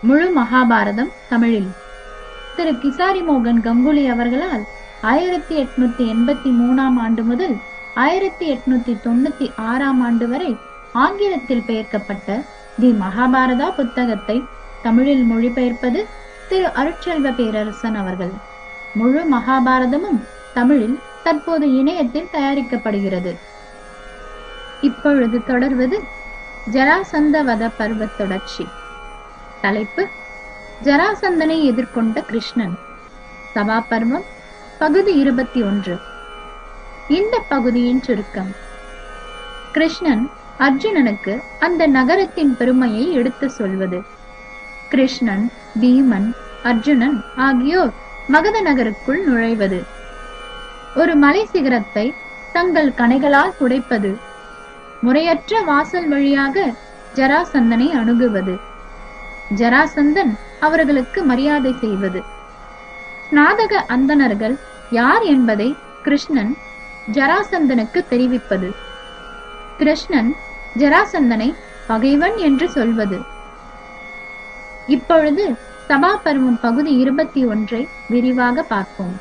முழு மகாபாரதம் தமிழில். திரு கிசாரி மோகன் கங்குலி அவர்களால் ஆயிரத்தி எட்நூத்தி எண்பத்தி மூணாம் ஆண்டு முதல் ஆயிரத்தி எட்நூத்தி தொண்ணூத்தி ஆறாம் ஆண்டு வரை ஆங்கிலத்தில் பெயர்க்கப்பட்ட தி மகாபாரதா புத்தகத்தை தமிழில் மொழிபெயர்ப்பது திரு அருட்செல்வ பேரரசன் அவர்கள். முழு மகாபாரதமும் தமிழில் தற்போது இணையத்தில் தயாரிக்கப்படுகிறது. இப்பொழுது தொடர்வது ஜராசந்த வத பருவ தொடர்ச்சி. தலைப்பு ஜராசந்தனை எதிர்கொண்ட கிருஷ்ணன். சபா பகுதி இருபத்தி ஒன்று. இந்த பகுதியின் சுருக்கம். கிருஷ்ணன் அர்ஜுனனுக்கு அந்த நகரத்தின் பெருமையை எடுத்து சொல்வது. கிருஷ்ணன் பீமன் அர்ஜுனன் ஆகியோர் மகத நகருக்குள் நுழைவது. ஒரு மலை சிகரத்தை தங்கள் கணைகளால் துடைப்பது முறையற்ற வாசல் வழியாக ஜராசந்தனை அணுகுவது. ஜராசந்தன் அவர்களுக்கு மரியாதை செய்வது. ஸ்நாதக அந்தணர்கள் யார் என்பதை கிருஷ்ணன் ஜராசந்தனுக்கு தெரிவிப்பது. கிருஷ்ணன் ஜராசந்தனை பகைவன் என்று சொல்வது. இப்பொழுது சபா பருவம் பகுதி இருபத்தி ஒன்றை விரிவாக பார்ப்போம்.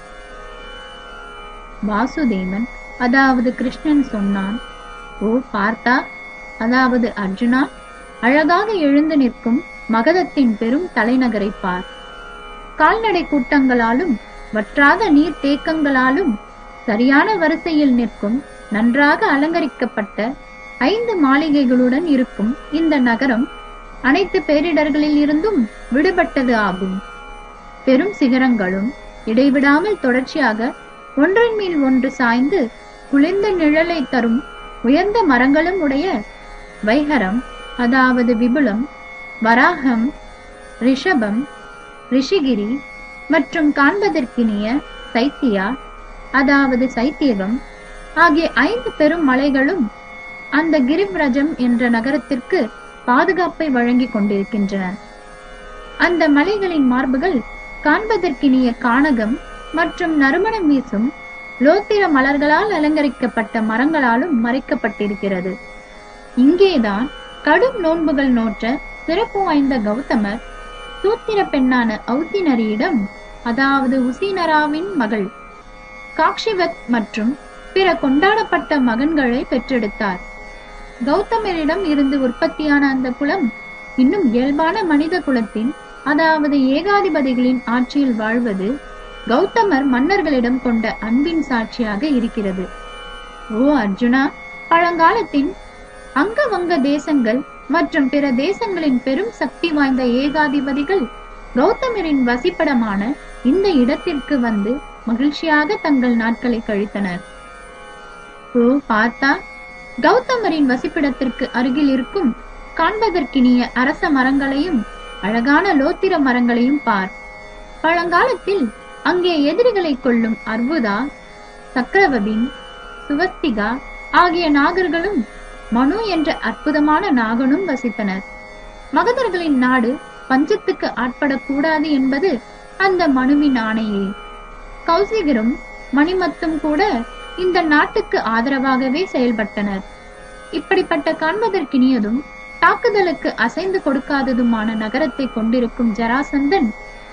வாசுதேவன் அதாவது கிருஷ்ணன் சொன்னான் ஓ பார்த்தா அதாவது அர்ஜுனா அழகாக எழுந்து நிற்கும் மகதத்தின் பெரும் தலைநகரை பார். கால்நடை கூட்டங்களாலும் வற்றாத நீர் தேக்கங்களாலும் சரியான வரிசையில் நிற்கும் நன்றாக அலங்கரிக்கப்பட்ட ஐந்து மாளிகைகளுடன் இருக்கும் இந்த நகரம் அனைத்து பேரிடர்களில் இருந்தும் விடுபட்டது ஆகும். பெரும் சிகரங்களும் இடைவிடாமல் தொடர்ச்சியாக ஒன்றின் மேல் ஒன்று சாய்ந்து குளிர்ந்த நிழலை தரும் உயர்ந்த மரங்களும் உடைய வைகரம் அதாவது விபுலம் வராகம் ரிஷபம் ரிஷிகிரி மற்றும் காண்பதற்கினிய சைத்தியா அதாவது சைத்தியகம் ஆகிய ஐந்து பெரும் மலைகளும் அந்த கிரிவ்ரஜம் என்ற நகரத்திற்கு பாதுகாப்பை வழங்கிக் கொண்டிருக்கின்றன. அந்த மலைகளின் மார்புகள் காண்பதற்கினிய கானகம் மற்றும் நறுமணம் வீசும் லோத்திர மலர்களால் அலங்கரிக்கப்பட்ட மரங்களாலும் மறைக்கப்பட்டிருக்கிறது. இங்கேதான் கடும் நோன்புகள் நோற்ற சிறப்பு வாய்ந்த கௌதமர் சூத்திர பெண்ணான ஔத்தினரியிடம் அதாவது உசீனராவின் மகள் காக்ஷிவத் மற்றும் பிற கொண்டாடப்பட்ட மகன்களை பெற்றெடுத்தார். கௌதமரிடம் இருந்து உற்பத்தியான அந்த குலம் இன்னும் இயல்பான மனித குலத்தின் அதாவது ஏகாதிபதிகளின் ஆட்சியில் வாழ்வது கௌதமர் மன்னர்களிடம் கொண்ட அன்பின் சாட்சியாக இருக்கிறது. ஓ அர்ஜுனா பழங்காலத்தின் அங்கவங்க தேசங்கள் மற்றும் பிற தேசங்களின் பெரும் சக்தி வாய்ந்த ஏகாதிபதிகள் கௌதமரின் வசிப்படமான இந்த இடத்திற்கு வந்து மகிழ்ச்சியாக தங்கள் நாட்களை கழித்தனர். பார்த்தா? கௌதமரின் வசிப்பிடத்திற்கு அருகில் இருக்கும் காண்பதற்கினிய அரச மரங்களையும் அழகான லோத்திர மரங்களையும் பார். பழங்காலத்தில் அங்கே எதிரிகளை கொள்ளும் அர்புதா சக்கரவபின் சுவஸ்திகா ஆகிய நாகர்களும் மனு என்ற அற்புதமான நாகனும் வசித்தனர். மகதர்களின் நாடு பஞ்சத்துக்கு ஆட்படக்கூடாது என்பது அந்த மனுவின் ஆணையே. கௌசிகரும் மணிமத்தும் கூட இந்த நாட்டுக்கு ஆதரவாகவே செயல்பட்டனர். இப்படிப்பட்ட காண்பதற்கினியதும் தாக்குதலுக்கு அசைந்து கொடுக்காததுமான நகரத்தை கொண்டிருக்கும் ஜராசந்தன்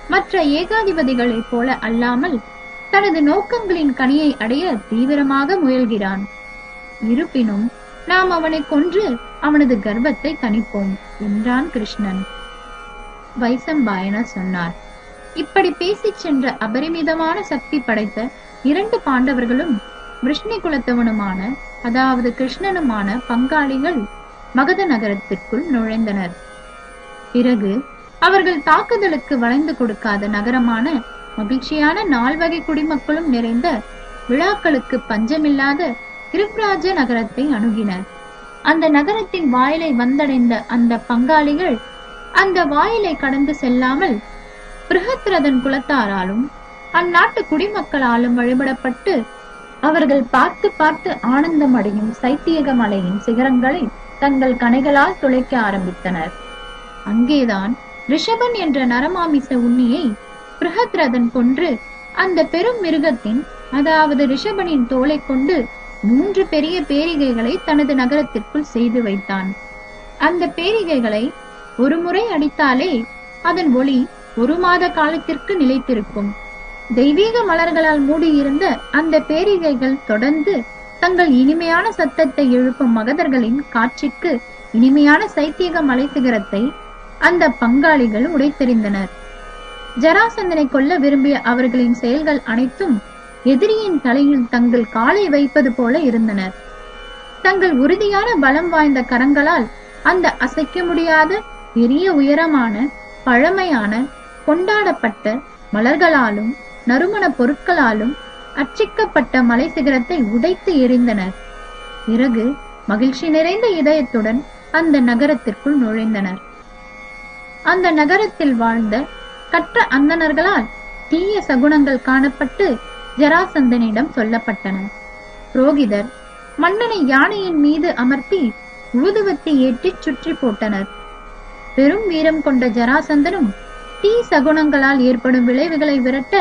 மற்ற ஏகாதிபதிகளைப் போல அல்லாமல் தனது நோக்கங்களின் கனியை அடைய தீவிரமாக முயல்கிறான். இருப்பினும் நாம் அவனை கொன்று அவனது கர்ப்பத்தை கணிப்போம் என்றான் கிருஷ்ணன். வைசம்பாயன சொன்னார் இப்படி பேசிச் சென்ற அபரிமிதமான சக்தி படைத்த இரண்டு பாண்டவர்களும் விஷ்ணி குலத்தவனுமான அதாவது கிருஷ்ணனுமான பங்காளிகள் மகத நகரத்திற்குள் நுழைந்தனர். பிறகு அவர்கள் தாக்குதலுக்கு வளைந்து கொடுக்காத நகரமான மகிழ்ச்சியான நால்வகை குடிமக்களும் நிறைந்த விழாக்களுக்கு பஞ்சமில்லாத கிருப்ராஜ நகரத்தை அணுகினர். அந்த நகரத்தின் வாயிலை வந்தடைந்த அந்த பங்காளிகள் அந்த வாயிலை கடந்து செல்லாமல் பிருகத்ரதன் குலத்தாராலும் அந்நாட்டு குடிமக்களாலும் வழிபடப்பட்டு அவர்கள் பார்த்து பார்த்து ஆனந்தம் அடையும் சைத்தியக மலையின் சிகரங்களை தங்கள் கணைகளால் துளைக்க ஆரம்பித்தனர். அங்கேதான் ரிஷபன் என்ற நரமாமிச உண்ணியை பிருகத்ரதன் கொன்று அந்த பெரும் மிருகத்தின் அதாவது ரிஷபனின் தோலை கொண்டு மூன்று பெரிய பேரிகைகளை தனது நகரத்திற்குள் செய்து வைத்தான். அந்த பேரிகைகளை ஒரு முறை அடித்தாலே அதன் ஒளி ஒரு மாத காலத்திற்கு நிலைத்திருக்கும். தெய்வீக மலர்களால் மூடியிருந்த அந்த பேரிகைகள் தொடர்ந்து தங்கள் இனிமையான சத்தத்தை எழுப்பும் மகதர்களின் காட்சிக்கு இனிமையான சைத்தியக மலை சிகரத்தை அந்த பங்காளிகள் உடைத்தெறிந்தனர். ஜராசந்தனை கொல்ல விரும்பிய அவர்களின் செயல்கள் அனைத்தும் எதிரியின் தலையில் தங்கள் காலை வைப்பது போல இருந்தனர். தங்கள் உறுதியான பலம் வாய்ந்த கரங்களால் அந்த அசைக்க முடியாத பெரிய உயரமான பழமையான கொண்டாடப்பட்ட மலர்களாலும் நறுமண பொருட்களாலும் அச்சிக்கப்பட்ட மலை சிகரத்தை உடைத்து எறிந்தனர். பிறகு மகிழ்ச்சி நிறைந்த இதயத்துடன் அந்த நகரத்திற்குள் நுழைந்தனர். அந்த நகரத்தில் வாழ்ந்த கற்ற அந்தணர்களால் தீய சகுனங்கள் காணப்பட்டு ஜராசந்தனிடம் சொல்லப்பட்டன. புரோகிதர் மன்னனை யானையின் மீது அமர்த்தி ஊதுவத்தை ஏற்றி சுற்றி போட்டனர். பெரும் வீரம் கொண்ட ஜராசந்தனும் தீ சகுனங்களால் ஏற்படும் விளைவுகளை விரட்ட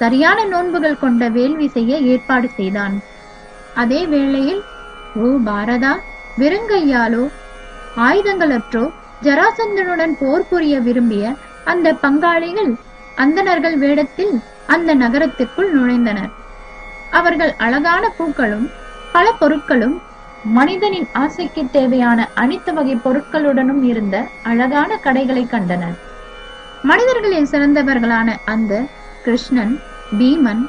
சரியான நோன்புகள் கொண்ட வேள்வி செய்ய ஏற்பாடு செய்தான். அதே வேளையில் ஓ பாரதா வெறுங்கையாலோ ஆயுதங்களற்றோ ஜராசந்தனுடன் போர் புரிய விரும்பிய அந்த பங்காளிகள் அந்தணர்கள் வேடத்தில் அந்த நகரத்திற்குள் நுழைந்தனர். அவர்கள் அழகான பூக்களும் பல பொருட்களும் மனிதனின் ஆசைக்கு தேவையான அனைத்து வகை பொருட்களுடனும் இருந்த அழகான கடைகளை கண்டனர். மனிதர்களில் சிறந்தவர்களான அந்த கிருஷ்ணன் பீமன்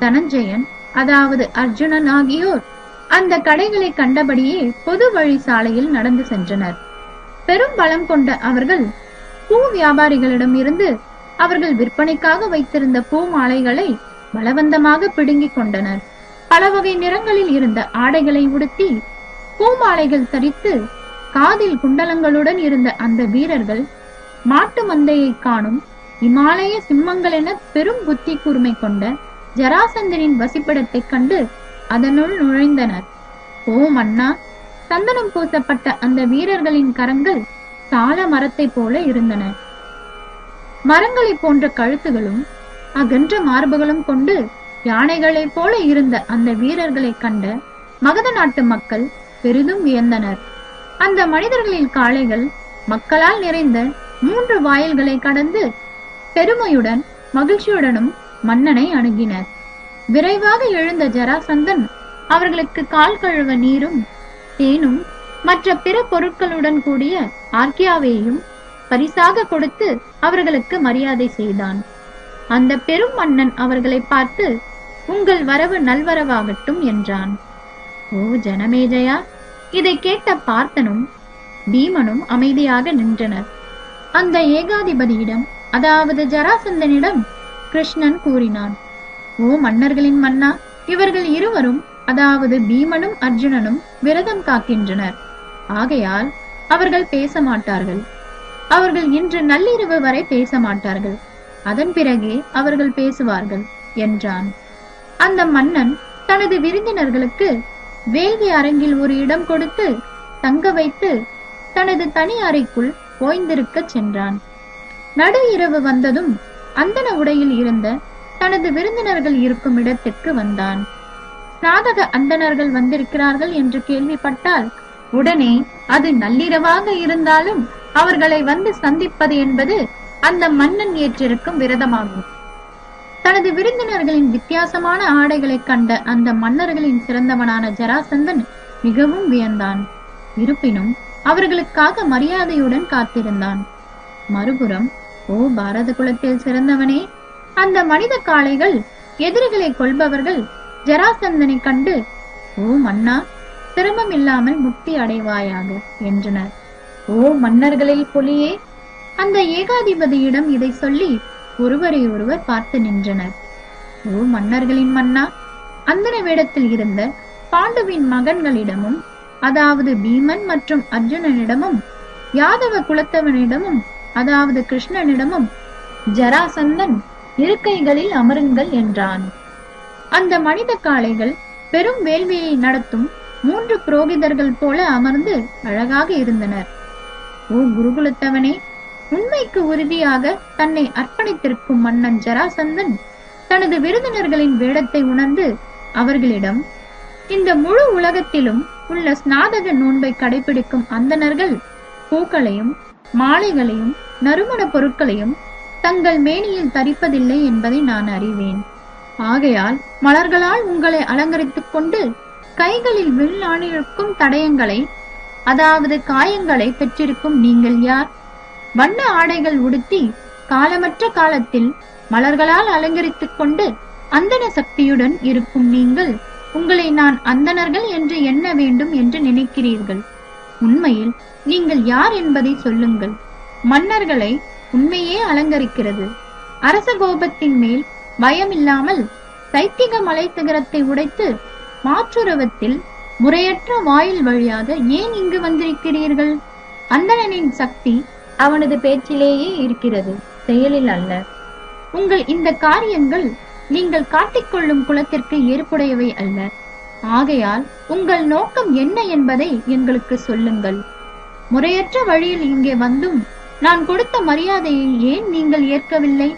தனஞ்சயன் அதாவது அர்ஜுனன் ஆகியோர் அந்த கடைகளை கண்டபடியே பொது வழி சாலையில் நடந்து சென்றனர். பெரும் பலம் கொண்ட அவர்கள் பூ வியாபாரிகளிடம் இருந்து அவர்கள் விற்பனைக்காக வைத்திருந்த பூ மாலைகளை பலவந்தமாக பிடுங்கிக் கொண்டனர். பல வகை நிறங்களில் இருந்த ஆடைகளை உடுத்தி பூமாலைகள் தரித்து காதில் குண்டலங்களுடன் இருந்த அந்த வீரர்கள் மாட்டு மந்தையை காணும் இமாலய சிம்மங்கள் என பெரும் புத்தி கூர்மை கொண்ட ஜராசந்தனின் வசிப்பிடத்தைக் கண்டு அதனுள் நுழைந்தனர். ஓ மன்னா! சந்தனம் பூசப்பட்ட அந்த வீரர்களின் கரங்கள் சால மரத்தைப் போல இருந்தன. மரங்களைப் போன்ற கழுத்துகளும் அகன்ற மார்புகளும் கொண்டு யானைகளைப் போல இருந்த அந்த வீரர்களை கண்ட மகத நாட்டு மக்கள் பெரிதும் வியந்தனர். அந்த மனிதர்களின் காளைகள் மக்களால் நிறைந்த மூன்று வாயில்களை கடந்து பெருமையுடன் மகிழ்ச்சியுடனும் மன்னனை அணுகினர். விரைவாக எழுந்த ஜராசந்தன் அவர்களுக்கு கால் கழுவ நீரும் தேனும் மற்ற பிற பொருட்களுடன் கூடிய ஆர்கியாவையும் பரிசாக கொடுத்து அவர்களுக்கு மரியாதை செய்தான். அந்த பெரும் மன்னன் அவர்களை பார்த்து உங்கள் வரவு நல்வரவாகட்டும் என்றான். ஓ ஜனமேஜயா இதை கேட்ட பார்த்தனும் பீமனும் அமைதியாக நின்றனர். அந்த ஏகாதிபதியிடம் அதாவது ஜராசந்தனிடம் கிருஷ்ணன் கூறினான். ஓ மன்னர்களின் மன்னா! இவர்கள் இருவரும் அதாவது பீமனும் அர்ஜுனனும் விரதம் காக்கின்றனர். ஆகையால் அவர்கள் பேச மாட்டார்கள். அவர்கள் இன்று நள்ளிரவு வரை பேச மாட்டார்கள் அதன் பிறகே அவர்கள் பேசுவார்கள் என்றான். அந்த மன்னன் தனது விருந்தினர்களுக்கு வேள்வி அரங்கில் ஒரு இடம் கொடுத்து தங்க வைத்து தனது தனி அறைக்குள் ஓய்ந்திருக்கச் சென்றான். நடு இரவு வந்ததும் அந்தன உடையில் இருந்த தனது விருந்தினர்கள் இருக்கும் இடத்திற்கு வந்தான். நாதக அந்தணர்கள் வந்திருக்கிறார்கள் என்று கேள்விப்பட்டால் உடனே அது நள்ளிரவாக இருந்தாலும் அவர்களை வந்து சந்திப்பது என்பது அந்த மன்னன் ஏற்றிருக்கும் விரதமாகும். தனது விருந்தினர்களின் வித்தியாசமான ஆடைகளைக் கண்ட அந்த மன்னர்களின் சிறந்தவனான ஜராசந்தன் மிகவும் வியந்தான். இருப்பினும் அவர்களுக்காக மரியாதையுடன் காத்திருந்தான். மறுபுறம் ஓ பாரத குலத்தில் சிறந்தவனே! அந்த மனித காளைகள் எதிரிகளை கொள்பவர்கள் ஜராசந்தனை கண்டு ஓ மன்னா சிரமம் இல்லாமல் முக்தி அடைவாயாக என்றனர். ஓ மன்னர்களில் பொலியே. அந்த ஏகாதிபதியிடம் இதை சொல்லி ஒருவரை ஒருவர் பார்த்து நின்றனர். ஓ மன்னர்களின் மன்னா அந்தன வேடத்தில் இருந்த பாண்டுவின் மகன்களிடமும் அதாவது பீமன் மற்றும் அர்ஜுனனிடமும் யாதவ குலத்தவனிடமும் அதாவது கிருஷ்ணனிடமும் ஜராசந்தன் இருக்கைகளில் அமருங்கள் என்றான். அந்த மனித காளைகள் பெரும் வேள்வியை நடத்தும் மூன்று புரோகிதர்கள் போல அமர்ந்து அழகாக இருந்தனர். ஓ குருகுலத்தவனே உண்மைக்கு உறுதியாக தன்னை அர்ப்பணித்திருக்கும் மன்னன் ஜராசந்தன் தனது விருந்தினர்களின் வேடத்தை உணர்ந்து அவர்களிடம் இந்த முழு உலகத்திலும் உள்ள ஸ்நாதக நோன்பை கடைபிடிக்கும் அந்தணர்கள் பூக்களையும் மாலைகளையும் நறுமண பொருட்களையும் தங்கள் மேனியில் தரிப்பதில்லை என்பதை நான் அறிவேன். ஆகையால் மலர்களால் உங்களை அலங்கரித்துக் கொண்டு கைகளில் வில்லாணிருக்கும் தடயங்களை அதாவது காயங்களை பெற்றிருக்கும் நீங்கள் யார்? வண்ண ஆடைகள் உடுத்தி காலமற்ற காலத்தில் மலர்களால் அலங்கரித்துக் கொண்டு அந்தன சக்தியுடன் இருக்கும் நீங்கள் உங்களை நான் அந்தணர்கள் என்று எண்ண வேண்டும் என்று நினைக்கிறீர்கள். உண்மையில் நீங்கள் யார் என்பதை சொல்லுங்கள். மன்னர்களை உண்மையே அலங்கரிக்கிறது. அரச கோபத்தின் மேல் பயமில்லாமல் சைத்திக மலை சிகரத்தை உடைத்து மாற்றுருவத்தில் முறையற்ற வாயில் வழியாக ஏன் இங்கு வந்திருக்கிறீர்கள்? அந்தணனின் சக்தி அவனது பேச்சிலேயே இருக்கிறது செயலில் அல்ல. உங்கள் இந்த காரியங்கள் நீங்கள் காட்டிக்கொள்ளும் குலத்திற்கு ஏற்புடையவை அல்ல. ஆகையால் உங்கள் நோக்கம் என்ன என்பதை எங்களுக்கு சொல்லுங்கள். முறையற்ற வழியில் இங்கே வந்தும் நான் கொடுத்த மரியாதையை ஏன் நீங்கள் ஏற்கவில்லை?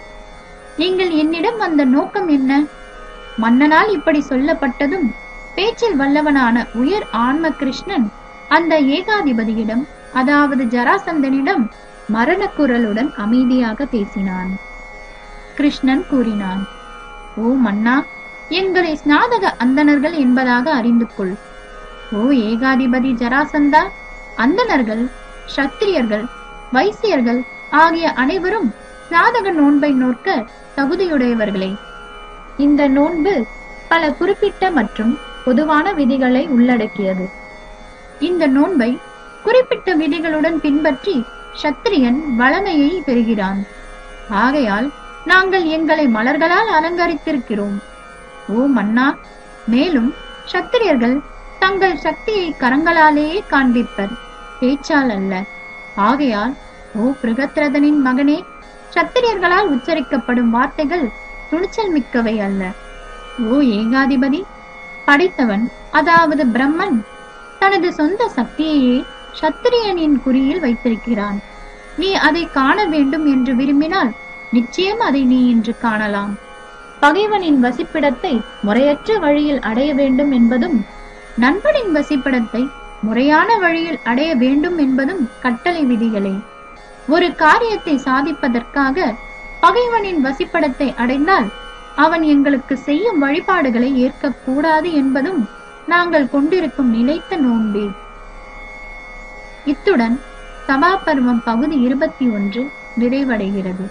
நீங்கள் என்னிடம் வந்த நோக்கம் என்ன? மன்னனால் இப்படி சொல்லப்பட்டதும் பேச்சில் வல்லவனான உயர் ஆன்ம கிருஷ்ணன் அந்த ஏகாதிபதியிடம் அதாவது ஜராசந்தனிடம் மரண குரலுடன் அமைதியாக பேசினான். கிருஷ்ணன் கூறினான் ஓ மன்னா எங்களை ஸ்நாதக அந்தணர்கள் என்பதாக அறிந்து கொள் ஓ ஏகாதிபதி ஜராசந்தா அந்தணர்கள் சத்திரியர்கள் வைசியர்கள் ஆகிய அனைவரும் ஸ்நாதக நோன்பை நோக்க தகுதியுடையவர்களே. இந்த நோன்பு பல குறிப்பிட்ட மற்றும் பொதுவான விதிகளை உள்ளடக்கியது. இந்த நோன்பை குறிப்பிட்ட விதிகளுடன் பின்பற்றி சத்திரியன் வளமையை பெறுகிறான். ஆகையால் நாங்கள் எங்களை மலர்களால் அலங்கரித்திருக்கிறோம். ஓ மன்னா மேலும் சத்திரியர்கள் தங்கள் சக்தியை கரங்களாலேயே காண்பிப்பர். பேச்சால் அல்ல. ஆகையால் ஓ பிருகத்ரதனின் மகனே சத்திரியர்களால் உச்சரிக்கப்படும் வார்த்தைகள் துணிச்சல் மிக்கவை அல்ல. ஓ ஏகாதிபதி படைத்தவன் அதாவது பிரம்மன் தனது சொந்த சக்தியையே சத்திரியனின் குறியில் வைத்திருக்கிறான். நீ அதை காண வேண்டும் என்று விரும்பினால் நிச்சயம் அதை நீ இன்று காணலாம். பகைவனின் வசிப்பிடத்தை முறையற்ற வழியில் அடைய வேண்டும் என்பதும் நண்பனின் வசிப்பிடத்தை முறையான வழியில் அடைய வேண்டும் என்பதும் கட்டளை விதிகளே. ஒரு காரியத்தை சாதிப்பதற்காக பகைவனின் வசிப்படத்தை அடைந்தால் அவன் எங்களுக்கு செய்யும் வழிபாடுகளை ஏற்கக்கூடாது என்பதும் நாங்கள் கொண்டிருக்கும் நிலைத்த நோன்பே. இத்துடன் சபாபர்வம் பகுதி இருபத்தி ஒன்று நிறைவடைகிறது.